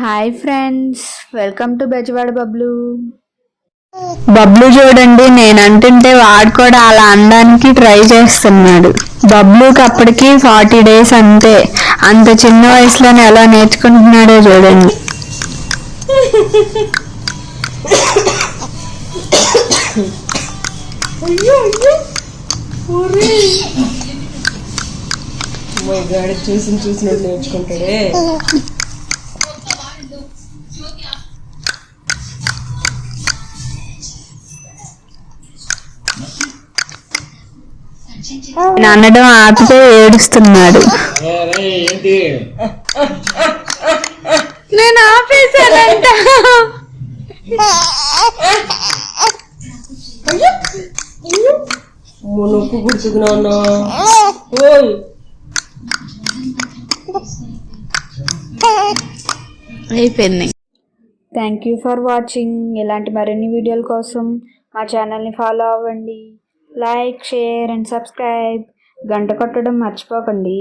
Hi friends welcome to Bezawada Bablu Bablu చూడండి నేను అంటుంటే వాడు కూడా అలా అనడానికి ట్రై చేస్తున్నాడు. బబ్లుకి అప్పటికి ఫార్టీ డేస్ అంతే. అంత చిన్న వయసులోనే ఎలా నేర్చుకుంటున్నాడో చూడండి. చూసి చూసినట్టు నేర్చుకుంటాడే. నేను అనడం ఆపితే ఏడుస్తున్నాడు. ఏంటి నేను ఆపేశానంట. నాన్న ఓయ్ అయిపోయింది. థ్యాంక్ యూ ఫర్ వాచింగ్ ఇలాంటి మరిన్ని వీడియోల కోసం మా ఛానల్ని ఫాలో అవ్వండి. లైక్ షేర్ అండ్ సబ్స్క్రైబ్ గంట కొట్టడం మర్చిపోకండి.